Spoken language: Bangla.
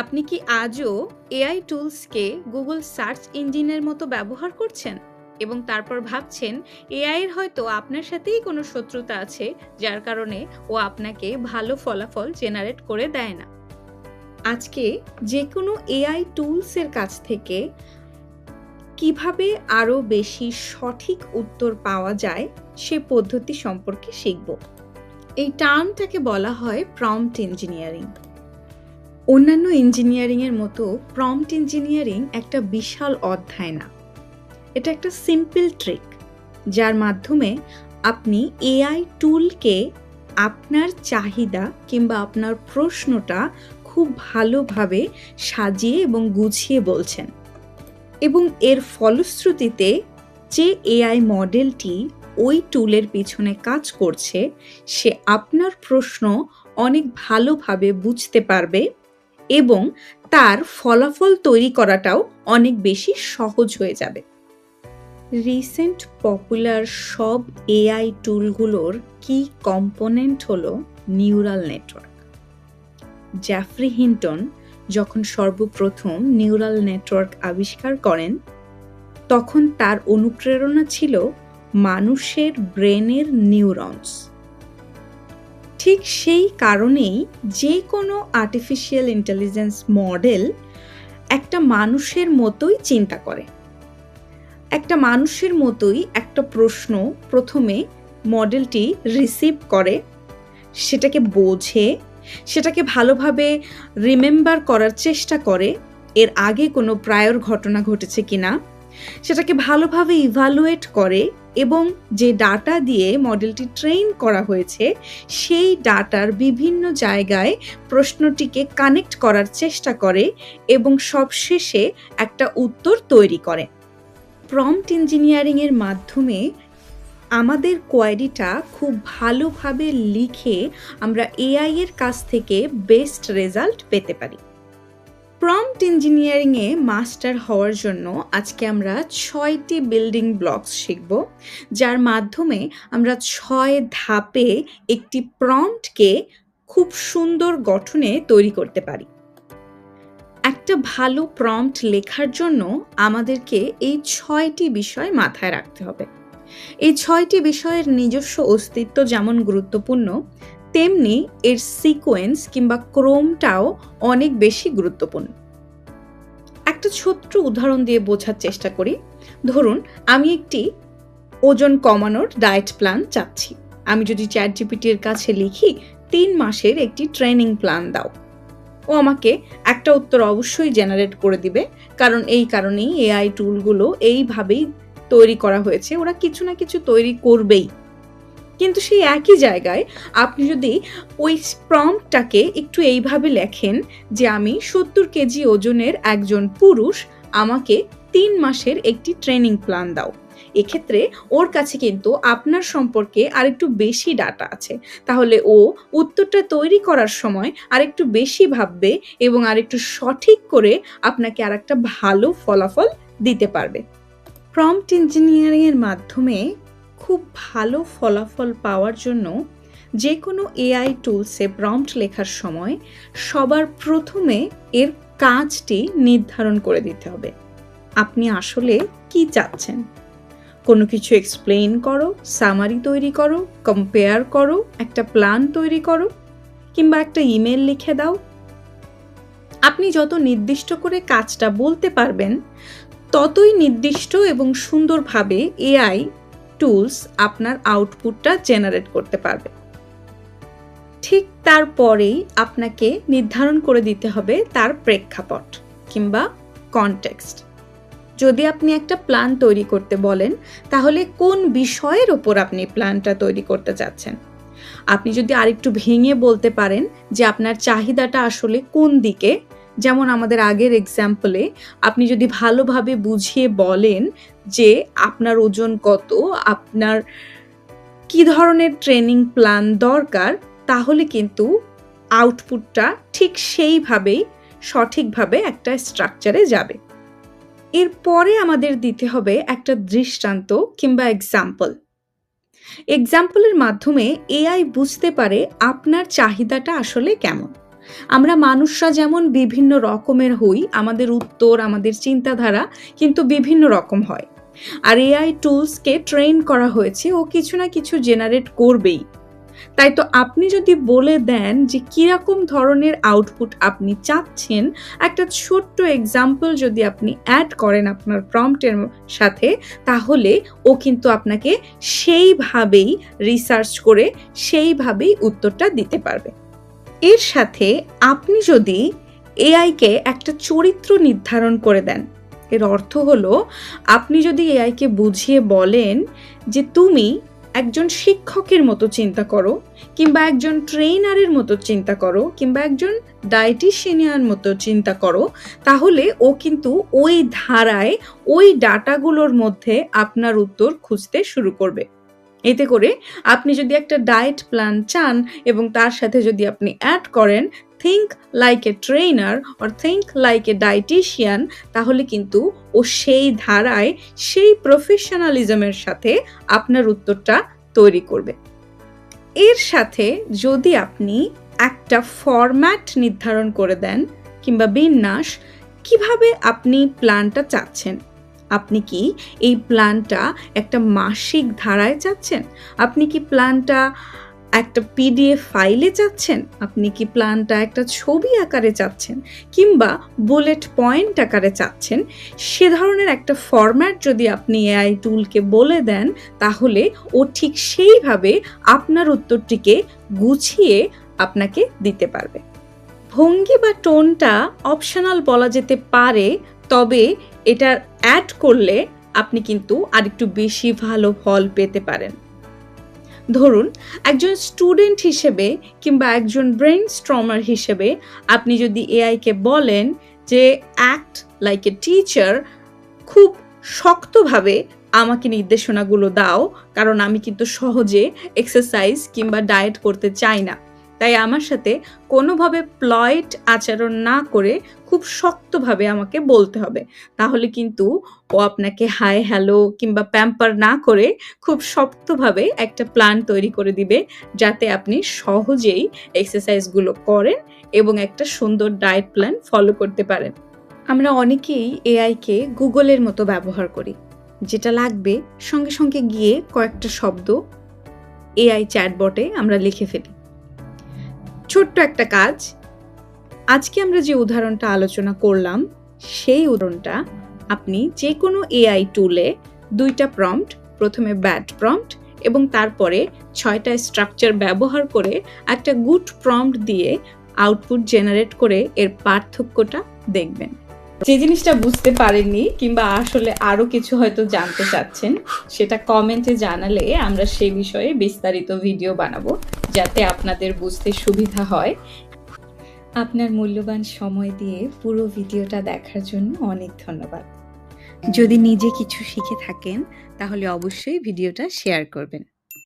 আপনি কি আজও এআই টুলসকে গুগল সার্চ ইঞ্জিনের মতো ব্যবহার করছেন? এবং তারপর ভাবছেন এআই এর হয়তো আপনার সাথেই কোনো শত্রুতা আছে, যার কারণে ও আপনাকে ভালো ফলাফল জেনারেট করে দেয় না। আজকে যে কোনো এআই টুলসের কাছ থেকে কীভাবে আরও বেশি সঠিক উত্তর পাওয়া যায়, সে পদ্ধতি সম্পর্কে শিখব। এই টার্মটাকে বলা হয় প্রম্পট ইঞ্জিনিয়ারিং অন্যান্য ইঞ্জিনিয়ারিংয়ের মতো প্রম্পট ইঞ্জিনিয়ারিং একটা বিশাল অধ্যায় না। এটা একটা সিম্পল ট্রিক যার মাধ্যমে আপনি এআই টুলকে আপনার চাহিদা কিংবা আপনার প্রশ্নটা খুব ভালোভাবে সাজিয়ে এবং গুছিয়ে বলছেন। এবং এর ফলশ্রুতিতে যে এআই মডেলটি ওই টুলের পিছনে কাজ করছে, সে আপনার প্রশ্ন অনেক ভালোভাবে বুঝতে পারবে এবং তার ফলাফল তৈরি করাটাও অনেক বেশি সহজ হয়ে যাবে। রিসেন্ট পপুলার সব এআই টুলগুলোর কি কম্পোনেন্ট হলো নিউরাল নেটওয়ার্ক? জ্যাফরি হিন্টন যখন সর্বপ্রথম নিউরাল নেটওয়ার্ক আবিষ্কার করেন, তখন তার অনুপ্রেরণা ছিল মানুষের ব্রেনের নিউরনস। ঠিক সেই কারণেই যে কোনো আর্টিফিশিয়াল ইন্টেলিজেন্স মডেল একটা মানুষের মতোই চিন্তা করে। একটা মানুষের মতোই একটা প্রশ্ন প্রথমে মডেলটি রিসিভ করে, সেটাকে বোঝে, সেটাকে ভালোভাবে রিমেম্বার করার চেষ্টা করে, এর আগে কোনো প্রায়র ঘটনা ঘটেছে কিনা সেটাকে ভালোভাবে ইভালুয়েট করে এবং যে ডাটা দিয়ে মডেলটি ট্রেন করা হয়েছে, সেই ডাটার বিভিন্ন জায়গায় প্রশ্নটিকে কানেক্ট করার চেষ্টা করে এবং সবশেষে একটা উত্তর তৈরি করে। প্রম্পট ইঞ্জিনিয়ারিংয়ের মাধ্যমে আমাদের কোয়ারিটা খুব ভালোভাবে লিখে আমরা এআই এর কাছ থেকে বেস্ট রেজাল্ট পেতে পারি। প্রম্পট ইঞ্জিনিয়ারিংয়ে মাস্টার হওয়ার জন্য আজকে আমরা ছয়টি বিল্ডিং ব্লকস শিখব, যার মাধ্যমে আমরা ছয় ধাপে একটি প্রম্পটকে খুব সুন্দর গঠনে তৈরি করতে পারি। একটা ভালো প্রম্পট লেখার জন্য আমাদেরকে এই ছয়টি বিষয় মাথায় রাখতে হবে। এই ছয়টি বিষয়ের নিজস্ব অস্তিত্ব যেমন গুরুত্বপূর্ণ তেমনি এর সিকোয়েন্স কিংবা ক্রোমটাও অনেক বেশি গুরুত্বপূর্ণ। একটা ছোট্ট উদাহরণ দিয়ে বোঝার চেষ্টা করি। ধরুন, আমি একটি ওজন কমানোর ডায়েট প্ল্যান চাচ্ছি। আমি যদি চ্যাট জিপিটির কাছে লিখি, তিন মাসের একটি ট্রেনিং প্ল্যান দাও। ও আমাকে একটা উত্তর অবশ্যই জেনারেট করে দিবে, কারণ এই কারণেই এআই টুলগুলো এইভাবেই তৈরি করা হয়েছে। ওরা কিছু না কিছু তৈরি করবেই। কিন্তু সেই একই জায়গায় আপনি যদি ওই প্রম্পটাকে একটু এইভাবে লেখেন যে আমি সত্তর কেজি ওজনের একজন পুরুষ আমাকে তিন মাসের একটি ট্রেনিং প্ল্যান দাও। এক্ষেত্রে ওর কাছে কিন্তু আপনার সম্পর্কে আরেকটু বেশি ডাটা আছে। তাহলে ও উত্তরটা তৈরি করার সময় আরেকটু বেশি ভাববে এবং আরেকটু সঠিক করে আপনাকে আর একটা ভালো ফলাফল দিতে পারবে। প্রম্পট ইঞ্জিনিয়ারিংয়ের মাধ্যমে খুব ভালো ফলাফল পাওয়ার জন্য যে কোনো এআই টুলসে প্রম্পট লেখার সময় সবার প্রথমে এর কাজটি নির্ধারণ করে দিতে হবে। আপনি আসলে কি চাচ্ছেন? কোনো কিছু এক্সপ্লেইন করো সামারি তৈরি করো কম্পেয়ার করো, একটা প্ল্যান তৈরি করো, কিংবা একটা ইমেল লিখে দাও। আপনি যত নির্দিষ্ট করে কাজটা বলতে পারবেন, ততই নির্দিষ্ট এবং সুন্দরভাবে এআই টুলস আপনার আউটপুটটা জেনারেট করতে পারবে। ঠিক তারপরেই আপনাকে নির্ধারণ করে দিতে হবে তার প্রেক্ষাপট কিংবা কনটেক্সট যদি আপনি একটা প্ল্যান তৈরি করতে বলেন, তাহলে কোন বিষয়ের ওপর আপনি প্ল্যানটা তৈরি করতে চাচ্ছেন? আপনি যদি আরেকটু ভেঙে বলতে পারেন যে আপনার চাহিদাটা আসলে কোন দিকে যেমন আমাদের আগের এক্সাম্পলে আপনি যদি ভালোভাবে বুঝিয়ে বলেন যে আপনার ওজন কত, আপনার কি ধরনের ট্রেনিং প্ল্যান দরকার, তাহলে কিন্তু আউটপুটটা ঠিক সেইভাবেই সঠিকভাবে একটা স্ট্রাকচারে যাবে। এরপরে আমাদের দিতে হবে একটা দৃষ্টান্ত কিংবা এক্সাম্পল এক্সাম্পলের মাধ্যমে এআই বুঝতে পারে আপনার চাহিদাটা আসলে কেমন। আমরা মানুষরা যেমন বিভিন্ন রকমের হই, আমাদের উত্তর, আমাদের চিন্তাধারা কিন্তু বিভিন্ন রকম হয়। আর এআই টুলসকে ট্রেন করা হয়েছে, ও কিছু না কিছু জেনারেট করবেই। তাই তো আপনি যদি বলে দেন যে কীরকম ধরনের আউটপুট আপনি চাচ্ছেন, একটা ছোট্ট এক্সাম্পল যদি আপনি অ্যাড করেন আপনার প্রম্পটের সাথে, তাহলে ও কিন্তু আপনাকে সেইভাবেই রিসার্চ করে, সেইভাবেই উত্তরটা দিতে পারবে। এর সাথে আপনি যদি এআইকে একটা চরিত্র নির্ধারণ করে দেন, এর অর্থ হলো আপনি যদি এআইকে বুঝিয়ে বলেন যে তুমি একজন শিক্ষকের মতো চিন্তা করো, কিংবা একজন ট্রেনারের মতো চিন্তা করো, কিংবা একজন ডায়েটিশিয়ানের মতো চিন্তা করো, তাহলে ও কিন্তু ওই ধারায় ওই ডাটাগুলোর মধ্যে আপনার উত্তর খুঁজতে শুরু করবে। এতে করে আপনি যদি একটা ডায়েট প্ল্যান চান এবং তার সাথে যদি আপনি অ্যাড করেন think like a trainer or think like a dietitian তাহলে কিন্তু ও সেই ধারায়, সেই প্রফেশনালিজমের সাথে আপনার উত্তরটা তৈরি করবে। এর সাথে যদি আপনি একটা ফরম্যাট নির্ধারণ করে দেন কিংবা বিন্যাস, কীভাবে আপনি প্ল্যানটা চাচ্ছেন? আপনি কি এই প্ল্যানটা একটা মাসিক ধারায় চাচ্ছেন? আপনি কি প্ল্যানটা একটা পিডিএফ ফাইলে চাচ্ছেন? আপনি কি প্ল্যানটা একটা ছবি আকারে চাচ্ছেন? কিংবা বুলেট পয়েন্ট আকারে চাচ্ছেন? সে ধরনের একটা ফরম্যাট যদি আপনি এআই টুলকে বলে দেন, তাহলে ও ঠিক সেইভাবে আপনার উত্তরটিকে গুছিয়ে আপনাকে দিতে পারবে। ভঙ্গি বা টোনটা অপশনাল বলা যেতে পারে, তবে এটা অ্যাড করলে আপনি কিন্তু আরেকটু বেশি ভালো ফল পেতে পারেন। ধরুন, একজন স্টুডেন্ট হিসেবে কিংবা একজন ব্রেন স্ট্রমার হিসেবে আপনি যদি এআইকে বলেন যে অ্যাক্ট লাইক এ টিচার খুব শক্তভাবে আমাকে নির্দেশনাগুলো দাও, কারণ আমি কিন্তু সহজে এক্সারসাইজ কিংবা ডায়েট করতে চাই না। তাই আমার সাথে কোনোভাবে প্লয়েট আচরণ না করে খুব শক্তভাবে আমাকে বলতে হবে। তাহলে কিন্তু ও আপনাকে হাই হ্যালো কিংবা প্যাম্পার না করে খুব শক্তভাবে একটা প্ল্যান তৈরি করে দিবে, যাতে আপনি সহজেই এক্সারসাইজগুলো করেন এবং একটা সুন্দর ডায়েট প্ল্যান ফলো করতে পারেন। আমরা অনেকেই এআইকে গুগলের মতো ব্যবহার করি, যেটা লাগবে সঙ্গে সঙ্গে গিয়ে কয়েকটা শব্দ এআই চ্যাটবটে আমরা লিখে ফেলি। ছোট্ট একটা কাজ। আজকে আমরা যে উদাহরণটা আলোচনা করলাম, সেই উদাহরণটা আপনি যে কোনো এআই টুলে দুইটা প্রম্পট প্রথমে ব্যাড প্রম্পট এবং তারপরে ছয়টা স্ট্রাকচার ব্যবহার করে একটা গুড প্রম্পট দিয়ে আউটপুট জেনারেট করে এর পার্থক্যটা দেখবেন। যে জিনিসটা বুঝতে পারেননি কিংবা আসলে আরও কিছু হয়তো জানতে চাচ্ছেন, সেটা কমেন্টে জানালে আমরা সে বিষয়ে বিস্তারিত ভিডিও বানাবো। যাতে আপনাদের বুঝতে সুবিধা হয়। আপনার মূল্যবান সময় দিয়ে পুরো ভিডিওটা দেখার জন্য অনেক ধন্যবাদ। যদি নিজে কিছু শিখে থাকেন, তাহলে অবশ্যই ভিডিওটা শেয়ার করবেন।